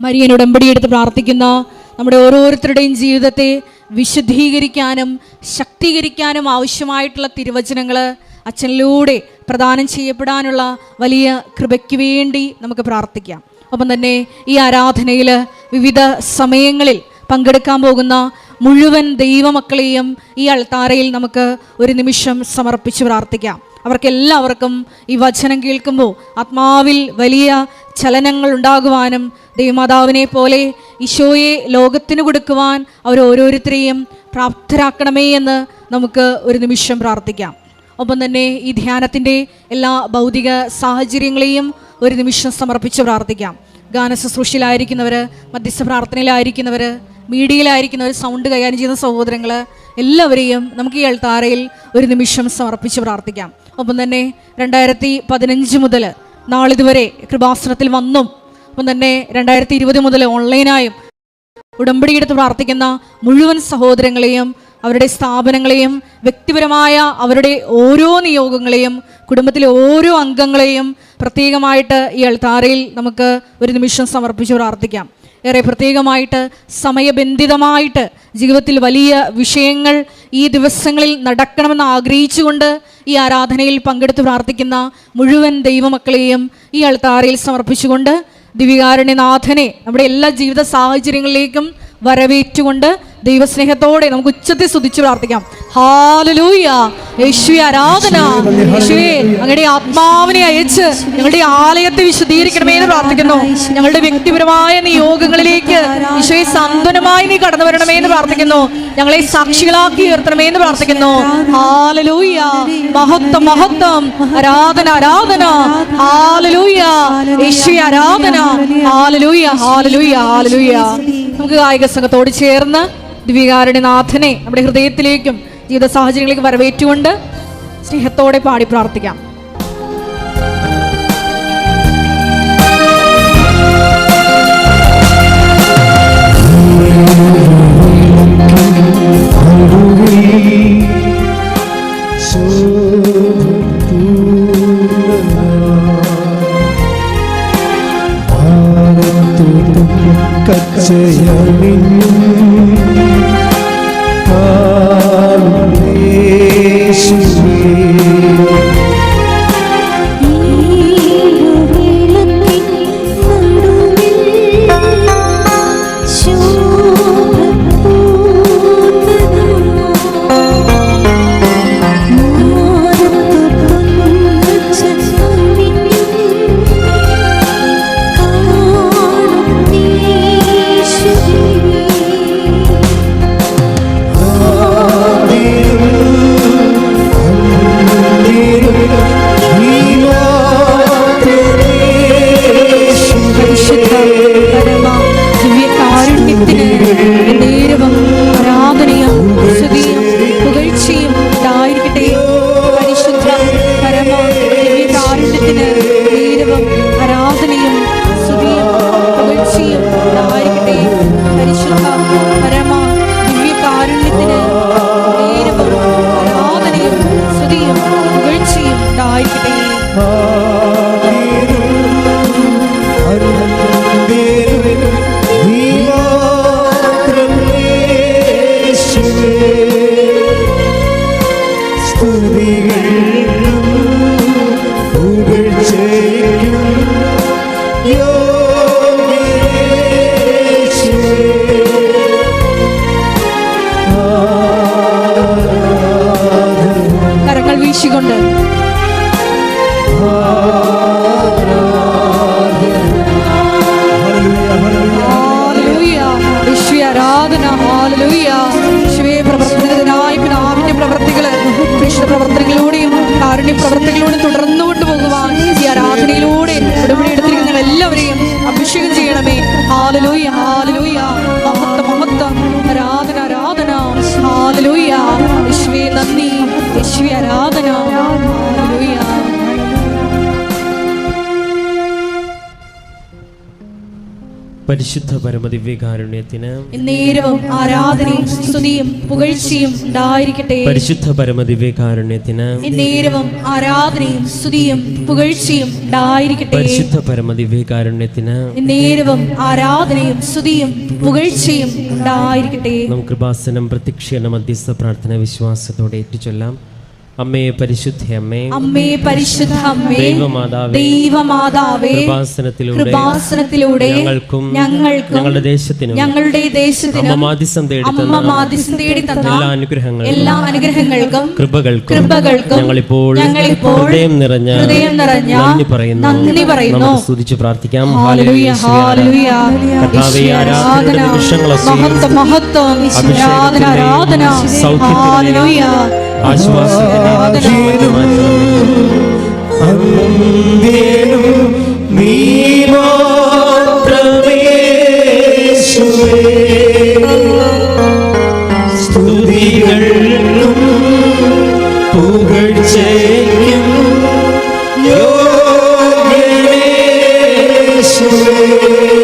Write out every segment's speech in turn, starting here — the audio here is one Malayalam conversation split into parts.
മരിയൻ ഉടമ്പടി എടുത്ത് പ്രാർത്ഥിക്കുന്ന നമ്മുടെ ഓരോരുത്തരുടെയും ജീവിതത്തെ വിശുദ്ധീകരിക്കാനും ശക്തീകരിക്കാനും ആവശ്യമായിട്ടുള്ള തിരുവചനങ്ങൾ അച്ഛനിലൂടെ പ്രദാനം ചെയ്യപ്പെടാനുള്ള വലിയ കൃപയ്ക്ക് വേണ്ടി നമുക്ക് പ്രാർത്ഥിക്കാം. ഒപ്പം തന്നെ ഈ ആരാധനയിൽ വിവിധ സമയങ്ങളിൽ പങ്കെടുക്കാൻ പോകുന്ന മുഴുവൻ ദൈവമക്കളെയും ഈ അൾത്താരയിൽ നമുക്ക് ഒരു നിമിഷം സമർപ്പിച്ച് പ്രാർത്ഥിക്കാം. അവർക്കെല്ലാവർക്കും ഈ വചനം കേൾക്കുമ്പോൾ ആത്മാവിൽ വലിയ ചലനങ്ങൾ ഉണ്ടാകുവാനും ദൈവമാതാവിനെ പോലെ ഈശോയെ ലോകത്തിന് കൊടുക്കുവാൻ അവർ ഓരോരുത്തരെയും പ്രാപ്തരാക്കണമേ എന്ന് നമുക്ക് ഒരു നിമിഷം പ്രാർത്ഥിക്കാം. ഒപ്പം തന്നെ ഈ ധ്യാനത്തിന്റെ എല്ലാ ഭൗതിക സാഹചര്യങ്ങളെയും ഒരു നിമിഷം സമർപ്പിച്ച് പ്രാർത്ഥിക്കാം. ഗാന ശുശ്രൂഷയിലായിരിക്കുന്നവർ മധ്യസ്ഥ പ്രാർത്ഥനയിലായിരിക്കുന്നവർ മീഡിയയിലായിരിക്കുന്നവർ സൗണ്ട് കൈകാര്യം ചെയ്യുന്ന സഹോദരങ്ങൾ എല്ലാവരെയും നമുക്ക് ഈ അൾത്താറയിൽ ഒരു നിമിഷം സമർപ്പിച്ച് പ്രാർത്ഥിക്കാം. ഒപ്പം തന്നെ രണ്ടായിരത്തി പതിനഞ്ച് മുതൽ നാളിതുവരെ കൃപാസനത്തിൽ വന്നും. ഒപ്പം തന്നെ രണ്ടായിരത്തി ഇരുപത് മുതൽ ഓൺലൈനായും ഉടമ്പടിയെടുത്ത് പ്രാർത്ഥിക്കുന്ന മുഴുവൻ സഹോദരങ്ങളെയും അവരുടെ സ്ഥാപനങ്ങളെയും വ്യക്തിപരമായ അവരുടെ ഓരോ നിയോഗങ്ങളെയും കുടുംബത്തിലെ ഓരോ അംഗങ്ങളെയും പ്രത്യേകമായിട്ട് ഈ അൾത്താറയിൽ നമുക്ക് ഒരു നിമിഷം സമർപ്പിച്ച് പ്രാർത്ഥിക്കാം. ഏറെ പ്രത്യേകമായിട്ട് സമയബന്ധിതമായിട്ട് ജീവിതത്തിൽ വലിയ വിഷയങ്ങൾ ഈ ദിവസങ്ങളിൽ നടക്കണമെന്ന് ആഗ്രഹിച്ചുകൊണ്ട് ഈ ആരാധനയിൽ പങ്കെടുത്ത് പ്രാർത്ഥിക്കുന്ന മുഴുവൻ ദൈവമക്കളെയും ഈ അൾത്താരയിൽ സമർപ്പിച്ചുകൊണ്ട് ദിവികാരുണ്യനാഥനെ നമ്മുടെ എല്ലാ ജീവിത സാഹചര്യങ്ങളിലേക്കും വരവേറ്റുകൊണ്ട് ദൈവസ്നേഹത്തോടെ നമുക്ക് ഉച്ചത്തിൽ സ്തുതിച്ച് പ്രാർത്ഥിക്കാം. ആരാധന. ഞങ്ങളുടെ ആത്മാവിനെ അയച്ച് ഞങ്ങളുടെ ആലയത്തെ വിശദീകരിക്കണമേ എന്ന് പ്രാർത്ഥിക്കുന്നു. ഞങ്ങളുടെ വ്യക്തിപരമായ നിയോഗങ്ങളിലേക്ക് യേശുവെ സന്തുലമായി നീ കടന്നു വരണമേ എന്ന് പ്രാർത്ഥിക്കുന്നു. ഞങ്ങളെ സാക്ഷികളാക്കി ഉയർത്തണമേ എന്ന് പ്രാർത്ഥിക്കുന്നു. ഹാലലൂയ മഹത്വം മഹത്വം. ആരാധന ആരാധന. ഹാലലൂയ യേശുവെ ആരാധന. ഹാലലൂയ ഹാലലൂയ ഹാലലൂയ നമുക്ക് കായിക സംഘത്തോട് ചേർന്ന് ദിവികാരുണ്യനാഥനെ നമ്മുടെ ഹൃദയത്തിലേക്കും ജീവിത സാഹചര്യങ്ങളിലേക്ക് വരവേറ്റുകൊണ്ട് സ്നേഹത്തോടെ പാടി പ്രാർത്ഥിക്കാം. പരിശുദ്ധ കരങ്ങൾ പരിശുദ്ധ പരമദിവ്യകാരുണ്യത്തിന് നേരവും ആരാധനയും സ്തുതിയും പുകഴ്ചയും ഉണ്ടായിരിക്കട്ടെ. പരിശുദ്ധ പരമദിവ്യകാരുണ്യത്തിന് നേരവും ആരാധനയും സ്തുതിയും പുകഴ്ചയും ഉണ്ടായിരിക്കട്ടെ. പരിശുദ്ധ പരമദിവ്യകാരുണ്യത്തിന് നേരവും ആരാധനയും സ്തുതിയും പുകഴ്ചയും ഉണ്ടായിരിക്കട്ടെ. നമുക്ക് കൃപാസനം പ്രത്യക്ഷീകരണ മധ്യസ്ഥ പ്രാർത്ഥന വിശ്വാസത്തോടെ ഏറ്റുചൊല്ലാം. അമ്മേ പരിശുദ്ധ അമ്മേ അമ്മേ പരിശുദ്ധ അമ്മേ ദൈവമാതാവേ ദൈവമാതാവേ കൃപാസനത്തിലൂടെ കൃപാസനത്തിലൂടെ ഞങ്ങൾക്കും ഞങ്ങൾക്കും ഞങ്ങളുടെ ദേശത്തിനും ഞങ്ങളുടെ ദേശത്തിനും അമ്മ മാധ്യസ്ഥം തേടി അമ്മ തന്ന തേടി തന്ന എല്ലാ അനുഗ്രഹങ്ങൾക്കും എല്ലാ അനുഗ്രഹങ്ങൾക്കും കൃപകൾക്കും കൃപകൾക്കും ഞങ്ങളിപ്പോൾ ഞങ്ങളിപ്പോൾ ഹൃദയം നിറഞ്ഞ ഹൃദയം നിറഞ്ഞ നന്ദി പറയുന്നു നന്ദി പറയുന്നു. സ്തുതിച്ച് പ്രാർത്ഥിക്കാം ഹല്ലേലൂയ, ഹല്ലേലൂയ. കർത്താവേ, ആരാധന, മഹത്വ മഹത്വം മഹത്വം ആരാധന ആരാധന ഹല്ലേലൂയ. ആശ്വാസത്തിന്റെയും അന്ത്യേനും നീ സ്തുതികൾക്കും പുകഴ്ചയ്ക്കും യോഗ്യനേശുവേ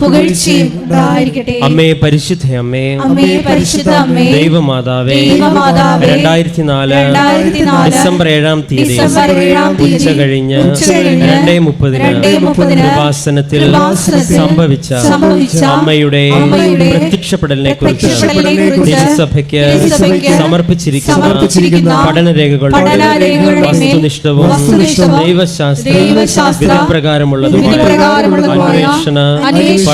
പുകഴ്ചയും ഉണ്ടായിരിക്കട്ടെ അമ്മേ പരിശുദ്ധ അമ്മേ. അമ്മേ പരിശുദ്ധ അമ്മേ. ദൈവമാതാവേ. ദൈവമാതാവേ, രണ്ടായിരത്തി നാല് 2004 ഡിസംബർ ഏഴാം തീയതി ഉച്ച കഴിഞ്ഞ് രണ്ടേ മുപ്പതിന് കൃപാസനത്തിൽ സംഭവിച്ച അമ്മയുടെ പ്രത്യക്ഷപ്പെടലിനെ കുറിച്ച് തിരുസഭയ്ക്ക് സമർപ്പിച്ചിരിക്കുന്ന പഠനരേഖകളുടെ വസ്തുനിഷ്ഠവും ദൈവശാസ്ത്ര വിധിപ്രകാരമുള്ളതുമായ അന്വേഷണ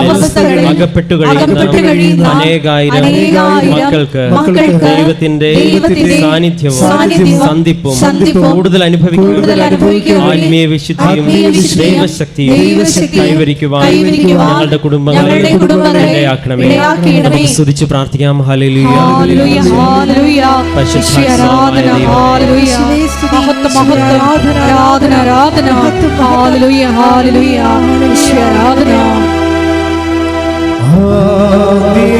അവസ്ഥകളിൽ അകപ്പെട്ടു കഴിയുന്ന അനേകായിരം മക്കൾക്ക് ദൈവത്തിന്റെ സാന്നിധ്യവും സന്ധിപ്പും കൂടുതൽ അനുഭവിക്കുകയും ആത്മീയ വിശുദ്ധിയും ദൈവശക്തിയും കൈവരിക്കുവാൻ ഞങ്ങളുടെ കുടുംബങ്ങളെ ഇടയാക്കണമേ. നമുക്ക് സ്തുതിച്ച് പ്രാർത്ഥിക്കാം ഹല്ലേലൂയ ഹല്ലേലൂയ, ഹല്ലേലൂയ. പരിശുദ്ധ ആരാധന, ഹല്ലേലൂയ. മഹത്വം, മഹത്വം, ആരാധന, ആരാധന. Hallelujah, hallelujah. യേശുവേ, ആരാധന. സ്തുതികൾക്കും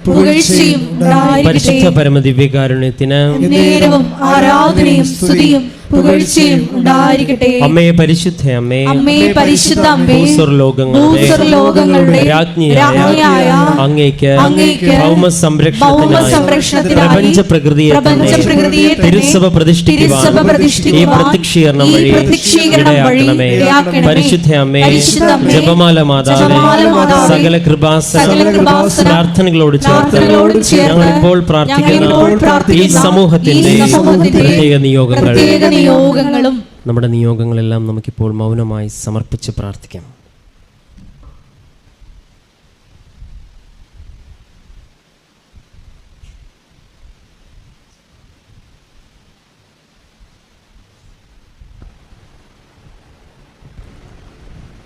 പുകഴ്ചയും പരിശുദ്ധ പരമദിവ്യകാരുണ്യത്തിന് എന്നേരവും ആരാധനയും സ്തുതിയും പുകഴ്ചയും ഉണ്ടായിരിക്കട്ടെ. അമ്മേ പരിശുദ്ധ അമ്മേ. അമ്മേ പരിശുദ്ധ അമ്മേ. ഭൂസ്വർലോകങ്ങളുടെ രാജ്ഞിയായ അങ്ങേക്ക് ഭൗമ സംരക്ഷണത്തിനായി പ്രപഞ്ച പ്രകൃതിയെ തിരുസഭ പ്രതിഷ്ഠിക്കുവാൻ ഈ പ്രത്യക്ഷീകരണം വഴി ഇടയാക്കണമേ. പരിശുദ്ധ അമ്മേ. ജപമാല മാതാവേ. സകല കൃപാസന സകല പ്രാർത്ഥനകളോട് പ്രാർത്ഥനകളോട് ചേർന്ന് ഞങ്ങളിപ്പോൾ പ്രാർത്ഥിക്കുന്ന ഈ സമൂഹത്തിന്റെ ഈ സമൂഹത്തിന്റെ പ്രത്യേക നിയോഗങ്ങൾ പ്രത്യേക നിയോഗങ്ങളും നമ്മുടെ നിയോഗങ്ങളെല്ലാം നമുക്കിപ്പോൾ മൗനമായി സമർപ്പിച്ച് പ്രാർത്ഥിക്കാം.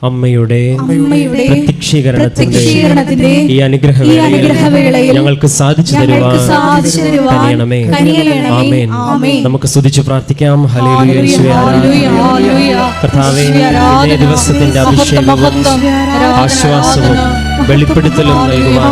അമ്മയുടെ പ്രത്യക്ഷീകരണത്തിന്റെ ഈ അനുഗ്രഹവേളയിൽ ഞങ്ങൾക്ക് സാധിച്ചു തരുവാണമേ തരുവാൻ. ആമേൻ. നമുക്ക് സ്തുതിച്ചു പ്രാർത്ഥിക്കാം. കർത്താവേ ദിവസത്തിന്റെ അഭിഷേകവും ആശ്വാസവും. വെളിപ്പെടുത്തലും നൽകുവാൻ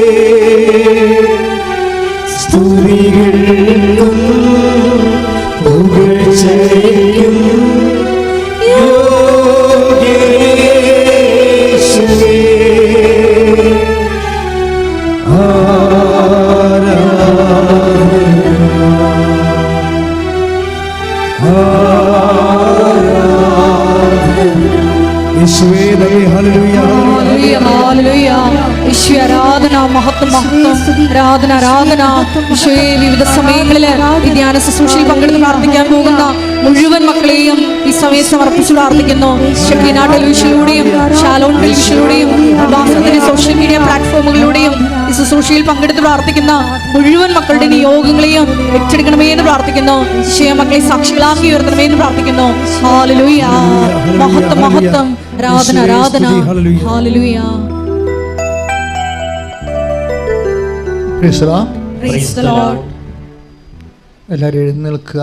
ആരാധന ആരാധന. ഈശോയെ വിവിധ സമയങ്ങളിൽ ഈ ധ്യാന ശുശ്രൂഷയിൽ പങ്കെടുത്ത് പ്രാർത്ഥിക്കാൻ പോകുന്ന മുഴുവൻ മക്കളെയും ഈ സമയം സമർപ്പിച്ച് പ്രാർത്ഥിക്കുന്നു. ഷെക്കിന ടെലിവിഷനിലൂടെയും ഷാലോൺ ടെലിവിഷനിലൂടെയും സോഷ്യൽ മീഡിയ പ്ലാറ്റ്ഫോമുകളിലൂടെയും ഈ ശുശ്രൂഷയിൽ പങ്കെടുത്ത് പ്രാർത്ഥിക്കുന്ന മുഴുവൻ മക്കളുടെ നിയോഗങ്ങളെയും ഏറ്റെടുക്കണമേ എന്ന് പ്രാർത്ഥിക്കുന്നു. ഈശോയെ മക്കളെ സാക്ഷികളാക്കി ഉയർത്തണമേ എന്ന് പ്രാർത്ഥിക്കുന്നു. ഹാലലൂയ മഹത്വം മഹത്വം. ആരാധന ആരാധന. ഹാലലൂയ എല്ലാവരും എഴുന്നേൽക്കുക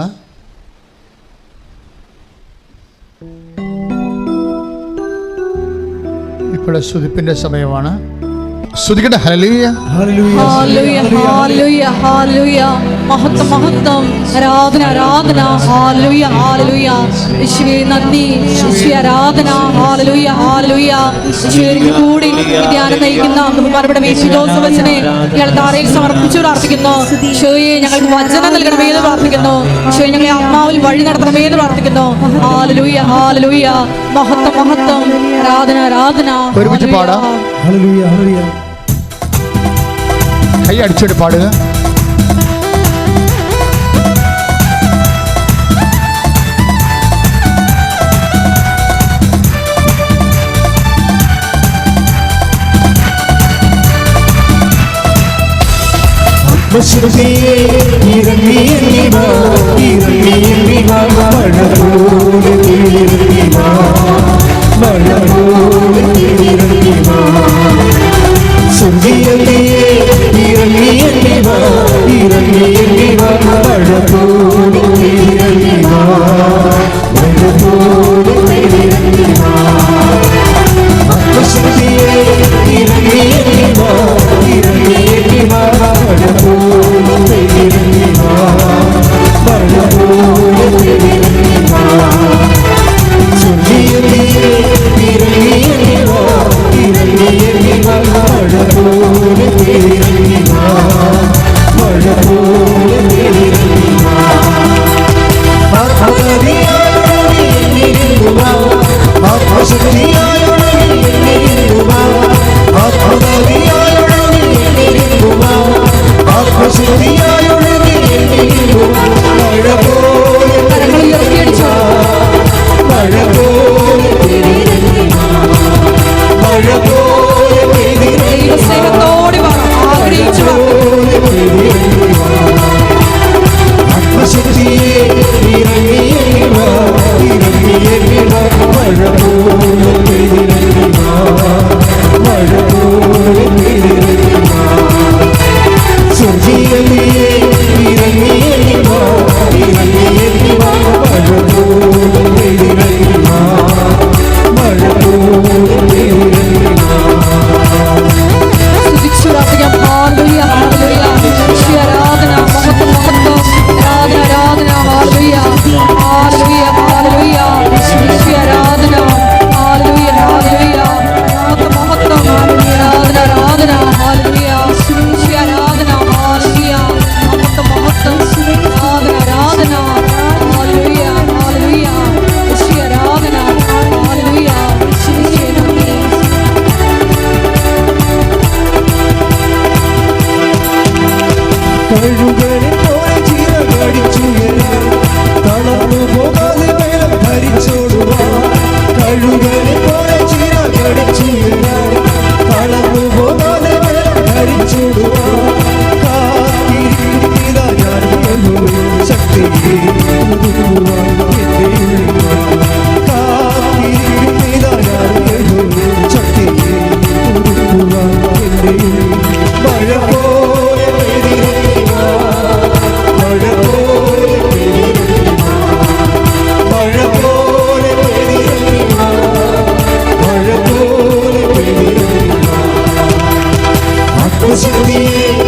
ഇപ്പോഴെ സ്തുതിപ്പിന്റെ സമയമാണ്. സ്തുതിക്കട്ടെ. Hallelujah hallelujah hallelujah hallelujah. മഹത്വം മഹത്വം. ആരാധന ആരാധന. ഹല്ലേലൂയ ഹല്ലേലൂയ യേശുവേ നന്ദി. യേശുവേ ആരാധന. ഹല്ലേലൂയ ഹല്ലേലൂയ യേശുവേ കൂടി ധ്യാനം നയിക്കുന്ന ബഹുമാനപ്പെട്ട മേശി ജോസഫ് ഞങ്ങൾ താരയിൽ സമർപ്പിച്ചു പ്രാർത്ഥിക്കുന്നു. യേശുവേ ഞങ്ങൾക്ക് വചനം നൽകണമേ എന്ന് പ്രാർത്ഥിക്കുന്നു. യേശുവേ ഞങ്ങളെ ആത്മാവിൽ വഴി നടത്തണമേ എന്ന് പ്രാർത്ഥിക്കുന്നു. ഹല്ലേലൂയ ഹല്ലേലൂയ മഹത്വം മഹത്വം. ആരാധന ആരാധന. ഒരുമിച്ച് പാടാം. ഹല്ലേലൂയ ഹല്ലേലൂയ கையை அடிச்சுட்டு பாடுங்க மழ சுந்தியல்லையே ఇరవై ఎన్నివా ఇరవై ఎన్నివా పడకు consumir.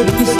Hadi